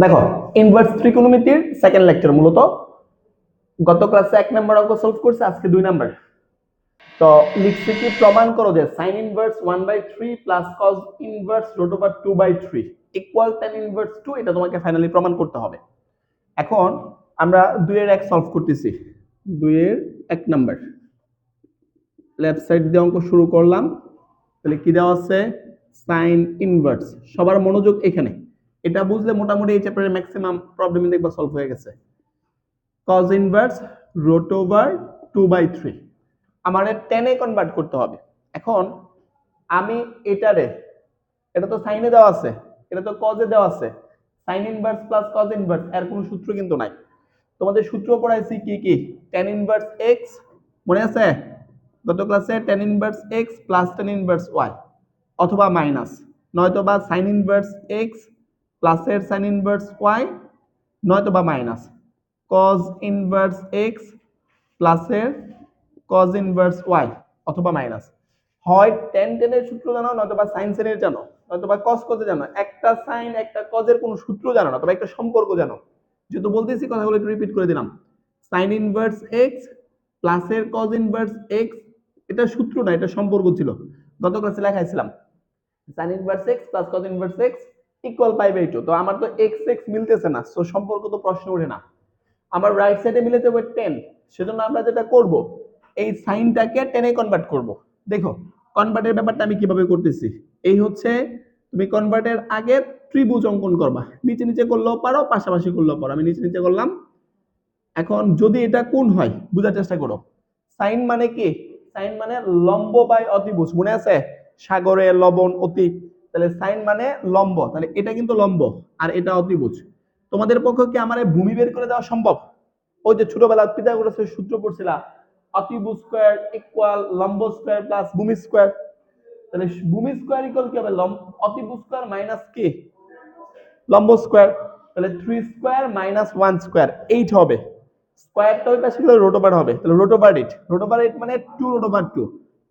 দেখো inverse ত্রিকোণমিতির second lecture মূলত। গত ক্লাসে এক নাম্বার অঙ্ক সলভ করছে, আজকে দুই নাম্বার তো লিখছে কি, প্রমাণ করো যে sine inverse one by three plus cos inverse root over two by three equal tan inverse two এটা তোমাকে ফাইনালি প্রমাণ করতে হবে। এখন আমরা দুইয়ের এক সলভ করতেছি। দুইয়ের এক নাম্বার লেফট সাইড দিয়ে অঙ্ক শুরু করলাম। তাহলে কি দেওয়া আছে? সাইন ইনভার্স সবার মনোযোগ এখানে। এটা বুঝলে মোটামুটি এই চ্যাপ্টারের ম্যাক্সিমাম প্রবলেম দেখবা সলভ হয়ে গেছে। Cos inverse root over two by three আমার টেনে কনভার্ট করতে হবে। এখন আমি এটারে, এটা তো সাইনে দেওয়া আছে, এটা তো কজে দেওয়া আছে। Sine inverse plus cos inverse এর কোনো সূত্র কিন্তু নাই। তোমাদের সূত্র পড়াইছি কি কি? টেন ইনভার্স এক্স মনে আছে? গত ক্লাসে tan inverse x plus tan inverse y অথবা মাইনাস নয়তো বা সাইন ইনভার্স এক্স প্লাসের সাইন ইনভার্স ওয়াই নয়তো বা মাইনাস কজ ইনভার্স এক্স প্লাসের কজ ইনভার্স ওয়াই অথবা মাইনাস হয় টেন টেনের সূত্র জানো, নয়তো বা সাইন সেনের জানো, নয়তো বা কজ কজে জানো। একটা সাইন একটা কজের কোনো সূত্র জানো না, তবে একটা সম্পর্ক জানো। যেহেতু বলতেছি, কথাগুলো একটু রিপিট করে দিলাম। সাইন ইনভার্স এক্স প্লাসের কজ ইনভার্স এক্স এটা সূত্র না, এটা সম্পর্ক ছিল। গত ক্লাসে লেখাইছিলাম sine inverse x plus cos inverse x equal pi by two তো আমার তো এক্স এক্স মিলতেছে না সো সম্পর্ক তো প্রশ্ন ওঠে না। আমার রাইট সাইডে মিলেতে হবে টেন সেজন্য আমরা যেটা করব, এই সাইনটাকে টেনে কনভার্ট করব। দেখো কনভার্টের ব্যাপারটা আমি কীভাবে করতেছি? এই হচ্ছে, তুমি কনভার্টের আগে ত্রিভুজ অঙ্কন করবা। নিচে নিচে করলেও পারো, পাশাপাশি করলেও পারো। আমি নিচে নিচে করলাম। এখন যদি এটা কোন হয়, বোঝার চেষ্টা করো। সাইন মানে কি? সাইন মানে লম্ব বাই অতিভুজ, মনে আছে? সাগরে লবণ অতি তাহলে সাইন মানে লম্ব, তাহলে এটা কিন্তু লম্ব আর এটা অতিভুজ তোমাদের পক্ষে কি আমার ভূমি বের করে দেওয়া সম্ভব? ওই যে ছোটবেলা পিথাগোরাসের সূত্র পড়ছিলা অতিভুজ স্কয়ার ইকুয়াল লম্ব স্কয়ার প্লাস ভূমি স্কয়ার। তাহলে ভূমি স্কয়ার ইকুয়াল কি হবে? লম্ব অতিভুজ স্কয়ার মাইনাস কি লম্ব স্কয়ার, তাহলে three square minus one square eight হবে। স্কয়ারটা ওই পাশে গেলে রোট হবে। তাহলে রোট ওভার এইট এইট মানে টু রোট টু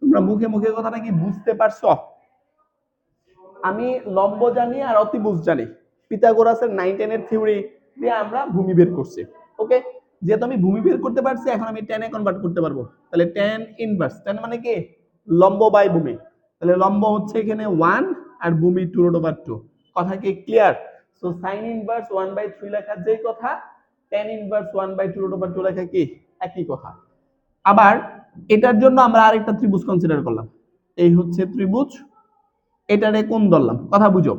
তোমরা মুখে মুখে কথাটা কি বুঝতে পারছ? আমি লম্ব জানি আর অতিভুজ জানি। পিথাগোরাসের নাইন টেনের থিওরি দিয়ে আমরা ভূমি বের করছি। ওকে যেহেতু আমি ভূমি বের করতে পারছি, এখন আমি টেনে কনভার্ট করতে পারব। তাহলে টেন ইনভার্স টেন মানে কি? লম্ব বাই ভূমি। তাহলে লম্ব হচ্ছে এখানে ওয়ান আর ভূমি টু রোড ওভার টু কথা কি clear so sine inverse one by three লেখার যেই কথা tan inverse one by two root over two লেখা কি? একই কথা। আবার এটার জন্য আমরা আরেকটা ত্রিভুজ কনসিডার করলাম। এই হচ্ছে ত্রিভুজ এটারে কোন ধরলাম? কথা বুঝো।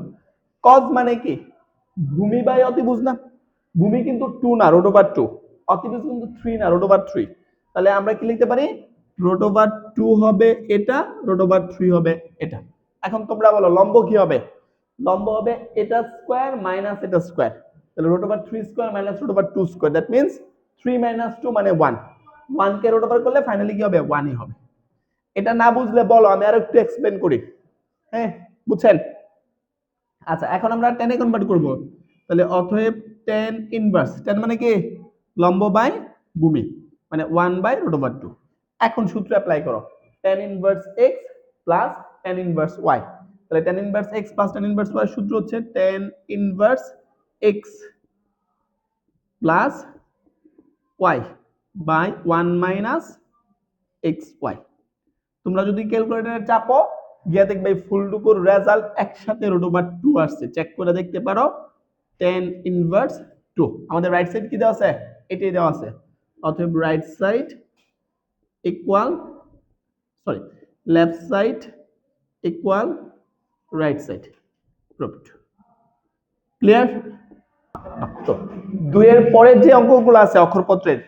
কজ মানে কি? ভূমি বাই অতিভুজ না ভূমি কিন্তু টু না রোড ওভার টু অতিভুজ কিন্তু থ্রি না রোড ওভার থ্রি তাহলে আমরা কি লিখতে পারি? রোড ওভার টু হবে এটা রোড ওভার থ্রি হবে এটা। এখন তোমরা বলো, লম্ব কি হবে? লম্ব হবে এটা স্কোয়ার মাইনাস এটা স্কোয়ার তাহলে root over three square minus root over two square that means three minus two মানে ওয়ান ওয়ানকে রোড ওভার করলে ফাইনালি কি হবে? ওয়ানই হবে। এটা না বুঝলে বলো, আমি আরও একটু এক্সপ্লেন করি। হ্যাঁ বুঝছেন? আচ্ছা এখন আমরা টেনে কনভার্ট করব। তাহলে অতএব টেন ইনভার্স টেন মানে কি? লম্ব বাই ভূমি মানে one by root over two এখন সূত্র অ্যাপ্লাই করো। Tan inverse x plus tan inverse y তাহলে tan inverse x plus tan inverse y সূত্র হচ্ছে tan inverse x plus y by one minus x y তোমরা যদি ক্যালকুলেটরে চাপো গিয়ে দেখবে ফুলটুকুর রেজাল্ট একসাথে রুট ওভার টু আসছে। চেক করে দেখতে পারো। টেন ইনভার্স টু আমাদের রাইট সাইড কি দেওয়া আছে? এটাই দেওয়া আছে। অতএব right side equal sorry left side equal right side proved clear তো দুইয়ের পরের যে অঙ্কগুলো আছে অক্ষরপত্রের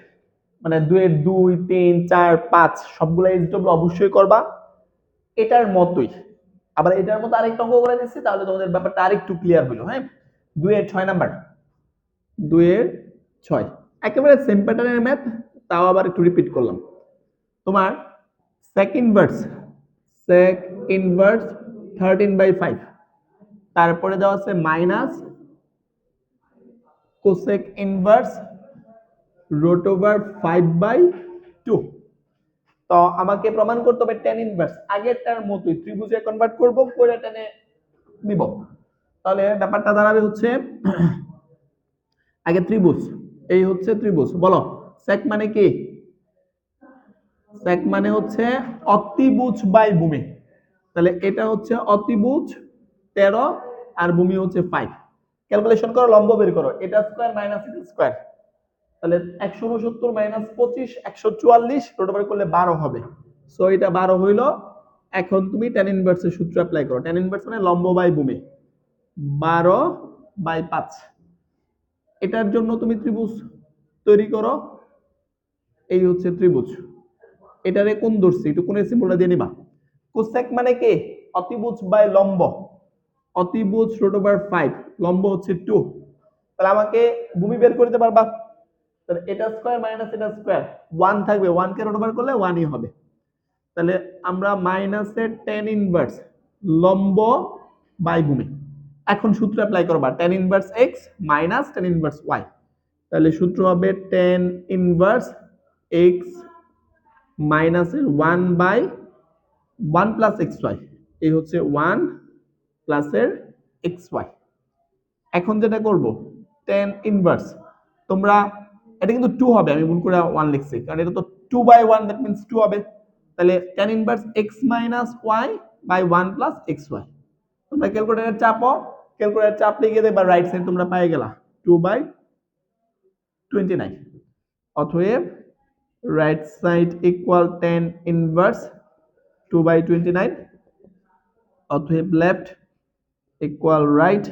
মানে দুইয়ের দুই, তিন, চার, পাঁচ, সবগুলো এসডব্লিউ অবশ্যই করবা। এটার মতোই। আবার এটার মতো আরেকটা অঙ্ক করে দিচ্ছি, তাহলে তোমাদের ব্যাপারটা আরেকটু ক্লিয়ার হলো হ্যাঁ? দুইয়ের ছয় নাম্বার। দুইয়ের ছয়। একেবারে সেম প্যাটার্নের ম্যাথ তাও আবার একটু রিপিট করলাম। তোমার sec inverse sec inverse thirteen by five তারপরে দেওয়া আছে minus cosec inverse root over five by two তো আমাকে প্রমাণ করতে হবে টেন ইনভার্স আগেরটার মতোই ত্রিভুজে কনভার্ট করব করে টেনে নিব। তাহলে ব্যাপারটা দাঁড়াবে হচ্ছে, আগে ত্রিভুজ। এই হচ্ছে ত্রিভুজ। বলো সেক মানে কি? সেক মানে হচ্ছে অতিভুজ বাই ভূমি। তাহলে এটা হচ্ছে অতিভুজ তেরো আর ভূমি হচ্ছে ফাইভ ক্যালকুলেশন করো, লম্ব বের করো। এটা স্কোয়ার মাইনাস স্কোয়ার তাহলে একশো উনসত্তর মাইনাস পঁচিশ, একশো চুয়াল্লিশ রোটাবার করলে বারো হবে। সো এটা বারো হইল। এখন তুমি টেন ইনভার্সের সূত্র অ্যাপ্লাই করো। টেন ইনভার্স মানে লম্ব বাই ভূমি। বারো বাই পাঁচ। এটার জন্য তুমি ত্রিভুজ তৈরি করো। এই হচ্ছে ত্রিভুজ। এটারে কোন ধরছি? একটু কোনের সিম্বলটা দিয়ে নিবা। কোসেক মানে কে? অতিভুজ বাই লম্ব। অতিভুজ রুট ওভার ফাইভ লম্ব হচ্ছে টু তাহলে আমাকে ভূমি বের করে দিতে পারবা। তাহলে এটা স্কোয়ার মাইনাস এটা স্কোয়ার ওয়ান থাকবে ওয়ানকে ওভার করলে ওয়ানই হবে। তাহলে আমরা মাইনাসের টেন ইনভার্স লম্ব বাই ভূমি এখন সূত্র অ্যাপ্লাই করবা tan inverse x minus tan inverse y তাহলে সূত্র হবে টেন ইনভার্স এক্স মাইনাসের one by one plus x y এই হচ্ছে ওয়ান প্লাসের এক্স ওয়াই এখন যেটা করব টেন ইনভার্স তোমরা এটা কিন্তু টু হবে, আমি ভুল করে ওয়ান লিখছি। কারণ এটা তো two by one that means two হবে। তাহলে tan inverse x minus y by one plus x y তোমরা ক্যালকুলেটার চাপো ক্যালকুলেটার লিখে দেবা রাইট সাইড তোমরা পাই গেলা। টু বাই টোয়েন্টি নাইন অতএব right side equal tan inverse two by twenty nine অতএব লেফট ইকুয়াল রাইট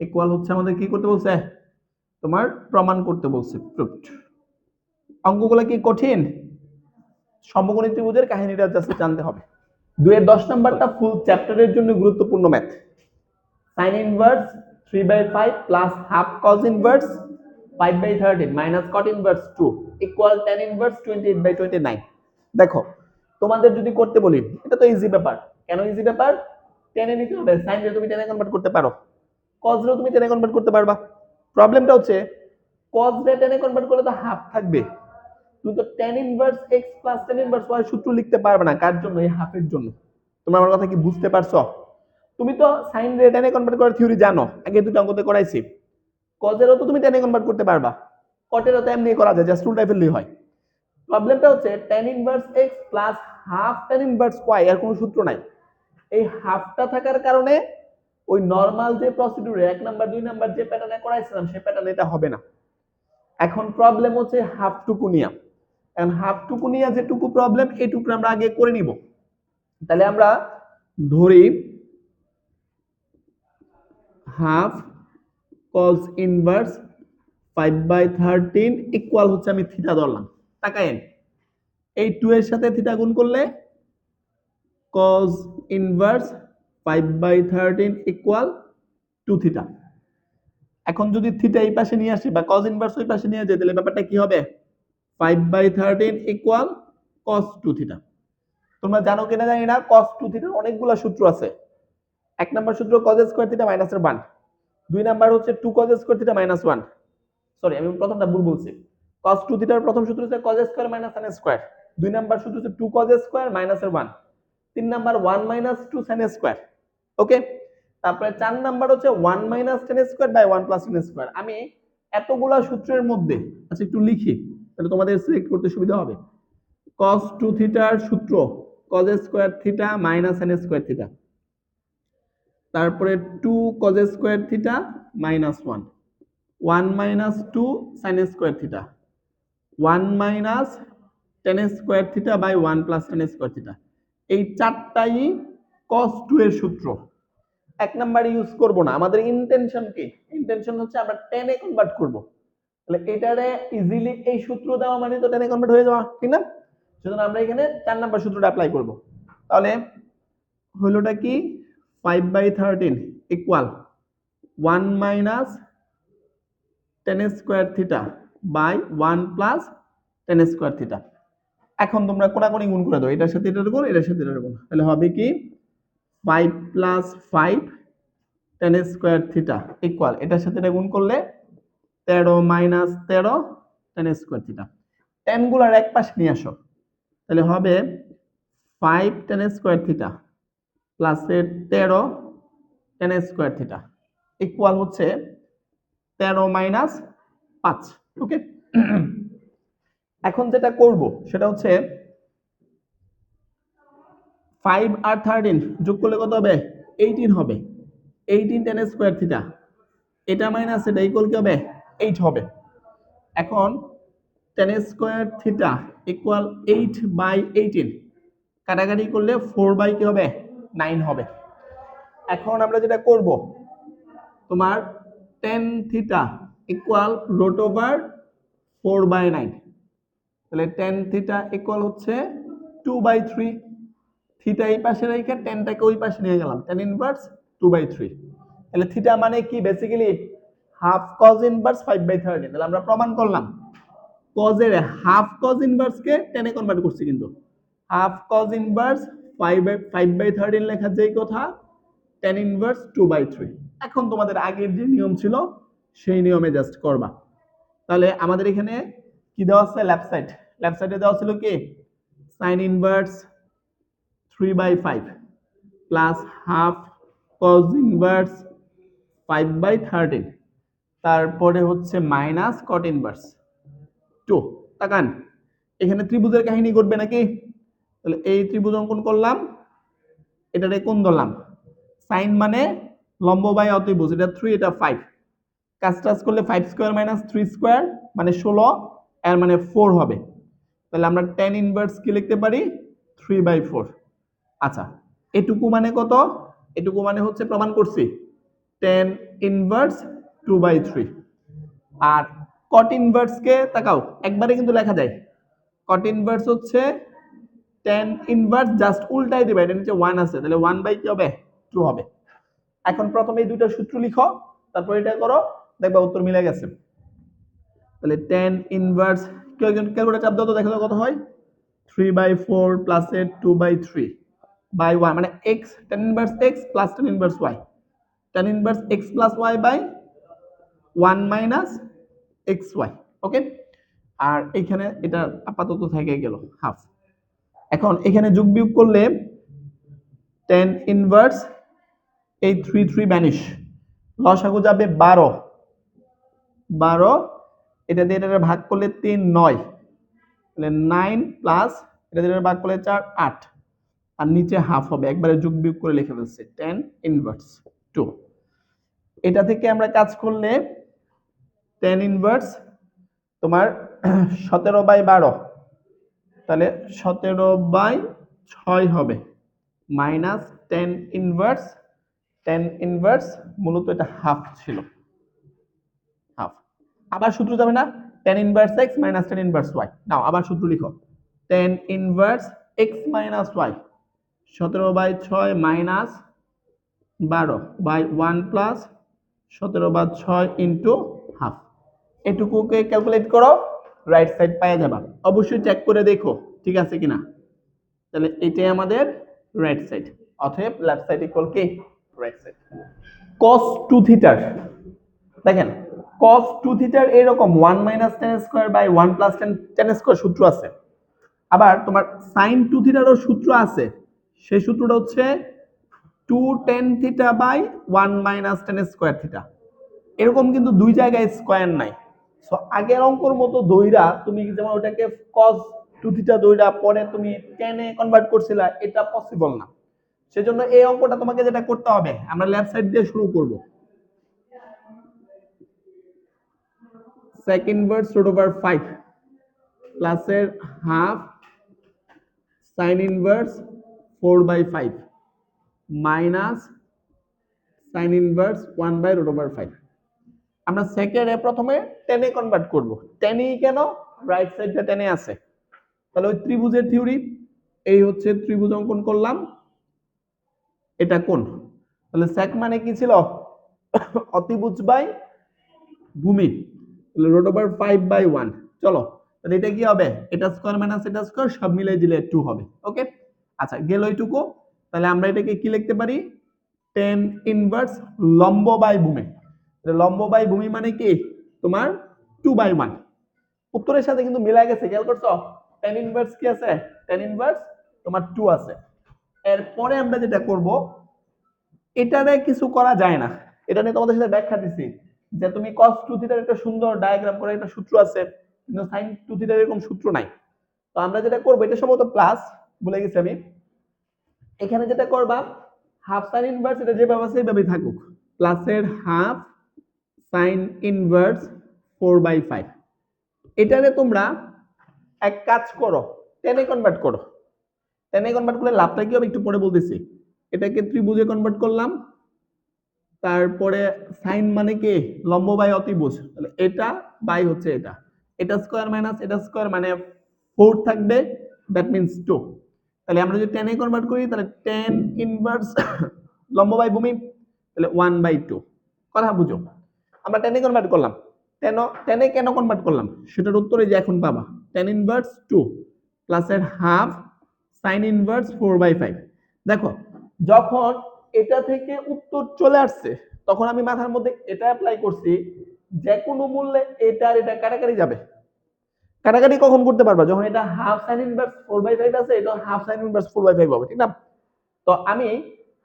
ইকুয়াল হচ্ছে আমাদের কি করতে বলছে? তোমার প্রমাণ করতে বলছে প্রুফড অঙ্কগুলো কি কঠিন? সমকোণী ত্রিভুজের কাহিনীটা জাস্ট জানতে হবে। দুয়ের দশ নাম্বারটা ফুল চ্যাপ্টারের জন্য গুরুত্বপূর্ণ math sine inverse three by five plus half cos inverse five by thirteen minus cot inverse two equal tan inverse twenty eight by twenty nine দেখো, তোমাদের যদি করতে বলি, এটা তো ইজি ব্যাপার। কেন ইজি ব্যাপার? টেনে নিতে হবে। সাইন দিয়ে তুমি টেনে কনভার্ট করতে পারো কজরেও তুমি টেনে কনভার্ট করতে পারবা। প্রবলেমটা হচ্ছে কজ রে টেনে কনভার্ট করলে তো হাফ থাকবে। তুমি তো tan inverse x plus tan inverse y সূত্র লিখতে পারবে না, কার জন্য? এই হাফের জন্য। তোমরা আমার কথা কি বুঝতে পারছ? তুমি তো সাইন রে টেনে কনভার্ট করার থিওরি জানো, আগে দুটো অঙ্কতে করাইছি। কজেরও তো তুমি টেনে কনভার্ট করতে পারবা। কটেরও তো এমনি করা যায় জাস্ট উল্টাই ফেললেই হয়। প্রবলেমটা হচ্ছে tan inverse x plus half tan inverse y এর কোনো সূত্র নাই। এই হাফটা থাকার কারণে ওই নর্মাল যে প্রসিডিউরে এক নাম্বার দুই নাম্বার যে প্যাটার্নে করাইছিলাম, সেই প্যাটার্নে এটা হবে না। এখন প্রবলেম হচ্ছে হাফ টুকুনিয়া। এখন হাফ টুকু নিয়া যেটুকু প্রবলেম এটুকু আমরা আগে করে নিব। তাহলে আমরা ধরি half cos inverse five by thirteen equal হচ্ছে আমি থিটা ধরলাম। তাকায়েন এই টু এর সাথে থিটা গুণ করলে cos inverse five by thirteen equal two theta এখন যদি থিটা এই পাশে নিয়ে আসি বা কজ ইনভার্স ওই পাশে নিয়ে যাই, তাহলে ব্যাপারটা কি হবে? Five by thirteen equal cos two theta তোমরা জানো কিনা জানি না কস টু থিটার অনেকগুলা সূত্র আছে। এক নাম্বার সূত্র কজ স্কোয়ার থিটা মাইনাসের ওয়ান দুই নাম্বার হচ্ছে two cos square theta minus one sorry আমি প্রথমটা ভুল বলছি। কস টু থিটার প্রথম সূত্র হচ্ছে cos square minus sine square দুই নাম্বার সূত্র হচ্ছে টু কজ স্কোয়ার মাইনাসের ওয়ান তিন number one minus two sine square okay তারপরে চার নাম্বার হচ্ছে one minus tan square by one plus tan square আমি এতগুলা সূত্রের মধ্যে আচ্ছা একটু লিখি, তাহলে তোমাদের সিলেক্ট করতে সুবিধা হবে। কস টু থিটার সূত্র cos square theta minus sine square theta তারপরে two cos square theta minus one one minus two sine square theta one minus tan square theta by one plus tan square theta এই চারটাই কস two এর সূত্র। এক number use করব না। আমাদের intention কি? ইন্টেনশন হচ্ছে আমরা টেনে কনভার্ট করব। তাহলে এটারে ইজিলি এই সূত্র দেওয়া মানে তো টেনে কনভার্ট হয়ে যাওয়া, ঠিক না? সেজন্য আমরা এখানে চার নাম্বার সূত্রটা অ্যাপ্লাই করব। তাহলে হলোটা কি? Five by thirteen equal one minus tan square theta by one plus tan square theta এখন তোমরা কোনাকুনি গুণ করে দাও। এটার সাথে এটার গুণ, এটার সাথে এটার গুণ। তাহলে হবে কি? Five plus five tan square theta equal এটার সাথে এটা গুণ করলে তেরো মাইনাস তেরো টেন স্কোয়ার থিটা। টেনগুলার এক পাশে নিয়ে আসো। তাহলে হবে ফাইভ টেন স্কোয়ার থিটা প্লাসের তেরো টেন স্কোয়ার থিটা ইকুয়াল হচ্ছে তেরো মাইনাস পাঁচ ওকে এখন যেটা করব সেটা হচ্ছে ফাইভ আর থার্টিন যোগ করলে কত হবে? এইটিন হবে। এইটিন টেন স্কোয়ার থিটা এটা মাইনাস এটা ইকুয়াল কি হবে? এইট হবে। এখন tan square theta equal eight by eighteen কাটাকাটি করলে ফোর বাই কি হবে? নাইন হবে। এখন আমরা যেটা করব, তোমার tan theta equal root over four by nine তাহলে টেন থিটা ইকুয়াল হচ্ছে টু বাই থ্রি থিটা এই পাশে রেখে টেনটাকে ওই পাশে নিয়ে গেলাম। Tan inverse two by three তাহলে থিটা মানে কি? Basically half cos inverse five by thirteen তাহলে আমরা প্রমাণ করলাম। কজের হাফ কজ ইনভার্সকে টেনে কনভার্ট করছি কিন্তু। Half cos inverse five by five by thirteen লেখার যেই কথা tan inverse two by three এখন তোমাদের আগের যে নিয়ম ছিল, সেই নিয়মে জাস্ট করবা। তাহলে আমাদের এখানে কি দেওয়া আছে? লেফট সাইড লেফট সাইডে দেওয়া ছিল কি? Sine inverse three by five plus half cos inverse five by thirteen তারপরে হচ্ছে মাইনাস কট ইনভার্স টু তাকান, এখানে ত্রিভুজের কাহিনী করবে নাকি? তাহলে এই ত্রিভুজ অঙ্কন করলাম, এটারে কোন ধরলাম? সাইন মানে লম্ব বাই অতিভুজ এটা থ্রি এটা ফাইভ কাজ টাজ করলে five square minus three square মানে ষোলো, এর মানে ফোর হবে। তাহলে আমরা টেন ইনভার্স কি লিখতে পারি? থ্রি বাই ফোর আচ্ছা এটুকু মানে কত? এটুকু মানে হচ্ছে প্রমাণ করছি। Tan inverse two by three R cot ইনভার্সকে তাকাও, একবারে কিন্তু লেখা যায়। কট ইনভার্স হচ্ছে টেন ইনভার্স জাস্ট উল্টাই দিবে, এটা নিচে ওয়ান আছে, তাহলে ওয়ান বাই কি হবে? টু হবে। এখন প্রথমে এই দুইটা সূত্র লিখো, তারপর এটা করো, দেখবা উত্তর মিলে গেছে। তাহলে টেন ইনভার্স কেউ একজন ক্যালকুলেটার চাপ দাও তো দেখো কত হয়? থ্রি বাই ফোর প্লাস এর two by three by one মানে x tan inverse x plus tan inverse y tan inverse x plus y by one minus x y okay আর এখানে এটা আপাতত থেকে গেল হাফ এখন এখানে যোগ বিয়োগ করলে টেন ইনভার্স এই থ্রি থ্রি ব্যানিশ লসাগু যাবে বারো। বারো, এটা দিয়ে এটা ভাগ করলে তিন, নয়। তাহলে নাইন প্লাস এটা দিয়ে ভাগ করলে চার, আট। আর নিচে হাফ হবে, একবারে যোগ বিয়োগ করে লিখে ফেলছে টেন ইনভার্স টু এটা থেকে আমরা কাজ করলে টেন ইনভার্স তোমার সতেরো বাই বারো, তাহলে সতেরো বাই ছয় হবে minus tan inverse tan inverse মূলত এটা হাফ ছিল হাফ আবার সূত্র যাবে না tan inverse x minus tan inverse y নাও আবার সূত্র লিখো tan inverse x minus y সতেরো বাই ছয় মাইনাস বারো বাই ওয়ান প্লাস সতেরো বা ছয় ইন্টু হাফ। এটুকুকে ক্যালকুলেট করো রাইট সাইড পাওয়া যাবা। অবশ্যই চেক করে দেখো, ঠিক আছে কিনা? তাহলে এটাই আমাদের রাইট সাইড অতএব লেফট সাইড ইকুয়াল কি? রাইট সাইড cos টু থিটার দেখেন, cos টু থিটার এরকম one minus tan square by one plus tan tan square সূত্র আছে। আবার তোমার সাইন টু থিটারও সূত্র আছে সেই সূত্রটা হচ্ছে two tan theta by one minus tan square theta এরকম কিন্তু দুই জায়গায় স্কোয়ার নাই। সো আগের অঙ্কর মতো দইরা তুমি যেমন ওটাকে কজ টু থিটা দইরা পরে তুমি টেনে কনভার্ট করছিলা, এটা পসিবল না। সেজন্য এই অঙ্কটা তোমাকে যেটা করতে হবে, আমরা লেফট সাইড দিয়ে শুরু করব। sec inverse root over 5 প্লাসের half sine inverse 4 by 5 minus sin inverse 1 by root over 5 আমরা সেকেন্ডে প্রথমে টেনে কনভার্ট করব। টেনেই কেন? রাইট সাইডটা টেনে আছে। তাহলে ওই ত্রিভুজের থিওরি এই হচ্ছে ত্রিভুজ অঙ্কন করলাম। এটা কোন? তাহলে sec মানে কি ছিল? অতিভুজ বাই ভূমি। তাহলে root over five by one চলো, তাহলে এটা কি হবে? এটা স্কোয়ার মাইনাস এটা স্কোয়ার সব মিলে দিলে টু হবে। ওকে আচ্ছা গেল ওইটুকু তাহলে আমরা এটাকে কি লিখতে পারি? টেন ইনভার্স লম্ব বাই ভূমি। লম্ব বাই ভূমি মানে কি? তোমার টু বাই ওয়ান উত্তরের সাথে কিন্তু মিলাই গেছে, খেয়াল করছ? টেন ইনভার্স কি আছে? টেন ইনভার্স তোমার টু আছে। এরপরে আমরা যেটা করব এটারে কিছু করা যায় না। এটা নিয়ে তোমাদের সাথে ব্যাখ্যা দিছি, যে তুমি cos টু থিটার একটা সুন্দর ডায়াগ্রাম করে একটা সূত্র আছে, কিন্তু sin টু থিটার এরকম সূত্র নাই। তো আমরা যেটা করব, এটা সম্ভবত প্লাস বলে গেছি আমি। এখানে যেটা করবা হাফ সাইন ইনভার্স এটা যেভাবে আছে এইভাবেই থাকুক। প্লাসের half sine inverse four by five এটারে তোমরা এক কাজ করো টেনে কনভার্ট করো। টেনে কনভার্ট করলে লাভটা কি হবে একটু পরে বলতেছি। এটাকে ত্রিভুজে কনভার্ট করলাম, তারপরে সাইন মানে কি? লম্ব বাই অতিভুজ। তাহলে এটা বাই হচ্ছে এটা। এটা স্কোয়ার মাইনাস এটা স্কোয়ার মানে ফোর থাকবে দ্যাট মিনস টু তাহলে আমরা যদি টেনে কনভার্ট করি, তাহলে টেন ইনভার্স লম্ব বাই ভূমি, তাহলে ওয়ান বাই টু কথা বুঝো। আমরা টেনে কনভার্ট করলাম। টেন টেনে কেন কনভার্ট করলাম? সেটার উত্তরে যে এখন পাবা। টেন ইনভার্স টু প্লাসের half sine inverse four by five দেখো, যখন এটা থেকে উত্তর চলে আসছে, তখন আমি মাথার মধ্যে এটা অ্যাপ্লাই করছি যে কোনো মূল্যে এটা আর এটা কাটাকাটি যাবে। কাটাকাটি কখন করতে পারবা? যখন এটা half sine inverse four by five আছে, এটা half sine inverse four by five হবে, ঠিক না? তো আমি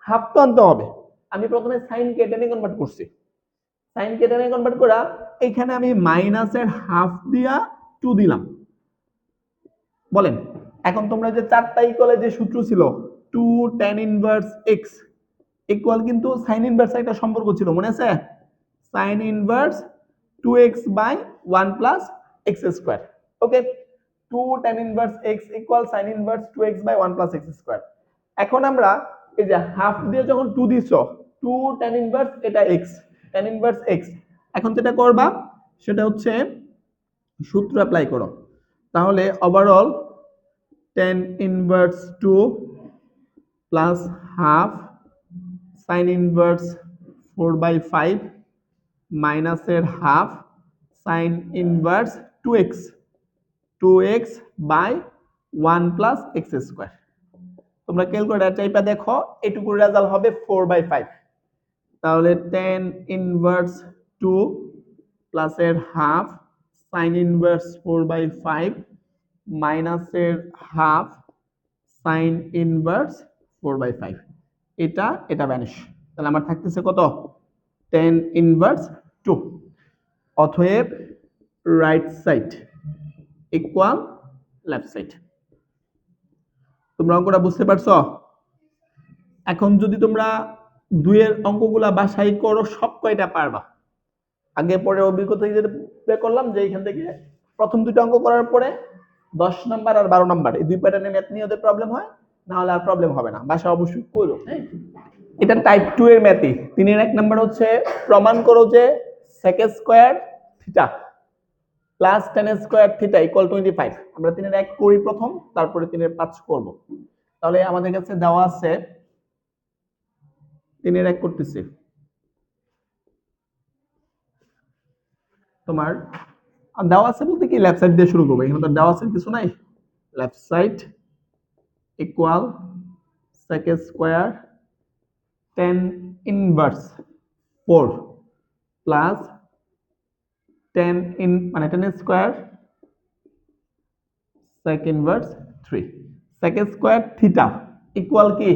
হাফ তো আনতে হবে। আমি প্রথমে সাইন কে টেনে কনভার্ট করছি। সাইন কে টেনে কনভার্ট করা এখানে আমি মাইনাসের হাফ দিয়া টু দিলাম। বলেন, এখন তোমরা যে চারটা ইকুয়ালে যে সূত্র ছিল two tan inverse x equal কিন্তু সাইন ইনভার্স একটা সম্পর্ক ছিল, মনে আছে? Sine inverse two x by one plus x square okay two tan inverse x equal sine inverse two x by one plus x square এখন আমরা এই যে হাফ দিয়ে যখন টু দিছ টু টেন ইনভার্স এটা এক্স টেন ইনভার্স এক্স এখন যেটা করবা, সেটা হচ্ছে সূত্র অ্যাপ্লাই করো। তাহলে overall tan inverse two plus half sine inverse four by five মাইনাসের half sine inverse two x two x by one plus x square তোমরা ক্যালকুলেটার টাইপটা দেখো, এটুকুর রেজাল্ট হবে ফোর বাই ফাইভ তাহলে টেন ইনভার্স টু প্লাসের half sine inverse four by five মাইনাসের half sine inverse four by five এটা এটা ভ্যানিশ তাহলে আমার থাকতেছে কত? টেন ইনভার্স টু অতএব right side equal left side তোমরা অঙ্কটা বুঝতে পারছ? এখন যদি তোমরা দুইয়ের অঙ্কগুলা বাসাই করো, সব কয়টা পারবা? আগে পরে অভিজ্ঞতা যেটা করলাম যে এখান থেকে প্রথম দুটো অঙ্ক করার পরে দশ নাম্বার আর বারো নাম্বার, এই দুই প্যাটার্নের ম্যাথ নিয়ে ওদের প্রবলেম হয় না হলে আর প্রবলেম হবে না। বাসা অবশ্যই করো হ্যাঁ? এটা টাইপ টু এর ম্যাথই তিনের এক নাম্বার হচ্ছে, প্রমাণ করো যে second square theta plus tan square theta equal twenty five আমরা তিনের এক করি প্রথম, তারপরে তিনের পাঁচ করব। তাহলে আমাদের কাছে দেওয়া আছে, তিনের এক করতেছি। তোমার দেওয়া আছে বলতে কি লেফট সাইড দিয়ে শুরু করব। এখানে তো দেওয়া আছে, কিছু নাই। Left side equal second square tan inverse four plus tan in মানে tan square sec inverse three second square theta equal কি?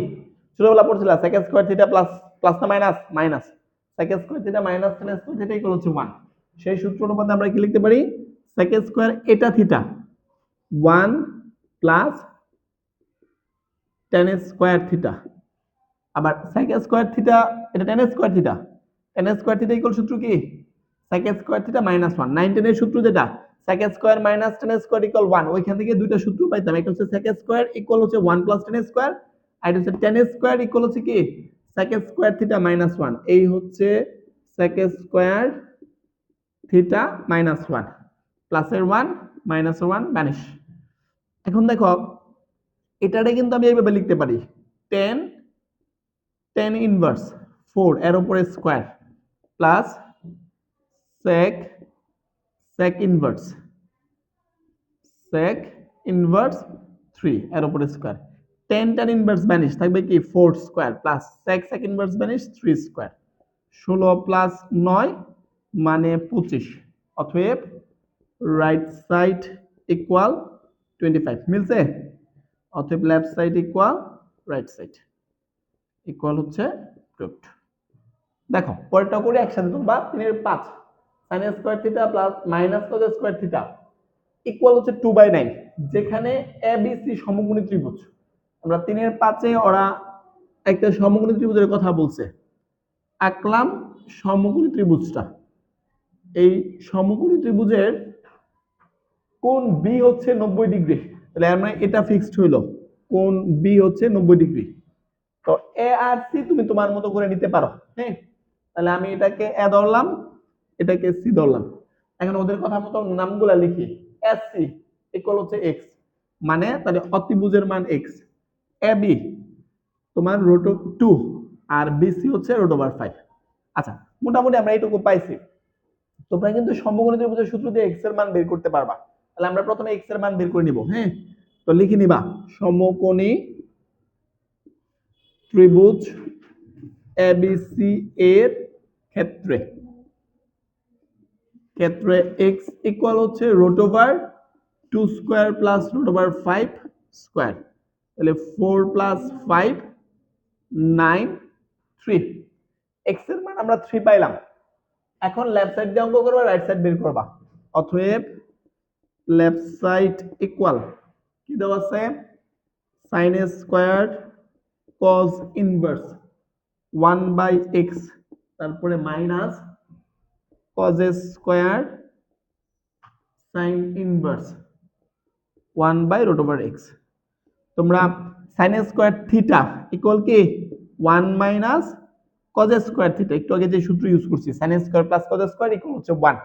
ছোটবেলা পড়ছিলা second square theta plus plus না minus minus second square theta minus tan square theta equal হচ্ছে one সেই সূত্রটার মধ্যে আমরা কি লিখতে পারি? সেকেন্ড স্কোয়ার এটা theta one plus tan square theta আবার সেকেন্ড স্কোয়ার থিটা এটা tan square theta tan square theta equal সূত্র কি? Second square theta minus one nine টেনের সূত্র যেটা? Second square minus tan square equal one ওইখান থেকে দুইটা সূত্র পাইতাম। একটা হচ্ছে সেকেন্ড স্কোয়ার ইকুয়াল হচ্ছে ওয়ান প্লাস টেন স্কোয়ার আর এটা হচ্ছে টেন স্কোয়ার ইকুয়াল হচ্ছে কি? Second square theta minus one এই হচ্ছে second square theta minus one প্লাসের ওয়ান মাইনাস ওয়ান ভ্যানিশ এখন দেখো, এটারে কিন্তু আমি এইভাবে লিখতে পারি। টেন টেন ইনভার্স ফোর এর উপরে square plus sec sec inverse sec inverse 3 এর উপরে স্কয়ার 10 tan inverse vanish থাকবে কি? 4 square plus sec sec inverse vanish 3 square 16 plus 9 মানে 25 অতএব রাইট সাইড ইকুয়াল 25 মিলছে? অতএব left side equal right side equal হচ্ছে প্রুফড দেখো, পরেরটা করে, একসাথে তোমরা তিনের পাঁচ। Sine square theta plus minus cos square theta equal হচ্ছে টু বাই নাইন যেখানে এ বি সি সমকোণী ত্রিভুজ। আমরা তিনের পাঁচে ওরা একটা সমকোণী ত্রিভুজের কথা বলছে। আঁকলাম সমকোণী ত্রিভুজটা। এই সমকোণী ত্রিভুজের কোন বি হচ্ছে নব্বই ডিগ্রি। তাহলে আমরা এটা ফিক্সড হইল। কোন বি হচ্ছে নব্বই ডিগ্রি। তো এ আর সি তুমি তোমার মতো করে নিতে পারো হ্যাঁ? তাহলে আমি এটাকে এ ধরলাম। এটাকে সি ধরলাম। এখন ওদের কথা মতো নামগুলা লিখি। এস সি ইকুয়াল হচ্ছে এক্স মানে তাহলে অতিভুজের মান এক্স এ বি তোমার রোট টু আর বিসি হচ্ছে রোট ওভার ফাইভ আচ্ছা মোটামুটি আমরা এইটুকু পাইছি। তোমরা কিন্তু সমকোণী ত্রিভুজের সূত্র দিয়ে এক্সের মান বের করতে পারবা। তাহলে আমরা প্রথমে এক্সের মান বের করে নিব হ্যাঁ? তো লিখে নিবা, সমকোণী ত্রিভুজ এবিসি এর ক্ষেত্রে। ক্ষেত্রে এক্স ইকুয়াল হচ্ছে root over two square plus root over five square তাহলে four plus five nine three এক্সের মান আমরা থ্রি পাইলাম। এখন লেফট সাইড দিয়ে অঙ্ক করবা রাইট সাইড বের করবা। অতএব লেফট সাইড ইকুয়াল কি দেওয়া আছে? Sine square cos inverse one by x তারপরে minus cos square sine inverse one by root over x তোমরা সাইন স্কোয়ার থিটা ইকুয়াল কি? One minus cos square theta একটু আগে যে সূত্র ইউজ করছি sine square plus cos square equal হচ্ছে one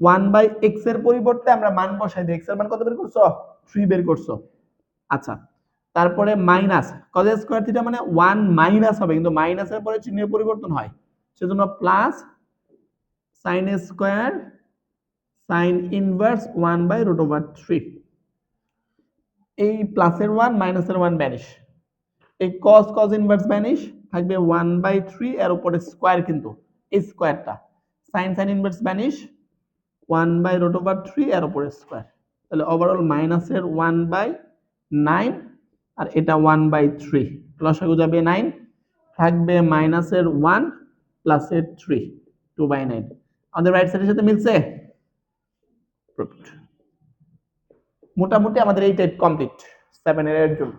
one by এক্সের পরিবর্তে আমরা মান বসাই দিই এক্সের মান কত বের করছ? থ্রি বের করছ। আচ্ছা তারপরে মাইনাস কজ স্কোয়ার থিটা মানে ওয়ান মাইনাস হবে, কিন্তু মাইনাসের পরে চিহ্নের পরিবর্তন হয়। সেজন্য plus sine square sine inverse one by root over three এই প্লাসের ওয়ান মাইনাসের ওয়ান ব্যানিশ এই কস কজ ইনভার্স ব্যানিশ থাকবে ওয়ান বাই থ্রি এর উপরে স্কোয়ার কিন্তু, এই স্কোয়ারটা sine sine inverse vanish one by root over three এর উপরে স্কোয়ার তাহলে ওভারঅল মাইনাসের ওয়ান বাই নাইন আর এটা ওয়ান বাই থ্রি লসাগু যাবে নাইন থাকবে মাইনাসের ওয়ান প্লাসের থ্রি টু বাই নাইন আমাদের রাইট সাইডের সাথে মিলছে? মোটামুটি আমাদের এই টাইপ কমপ্লিট সেভেন এর জন্য।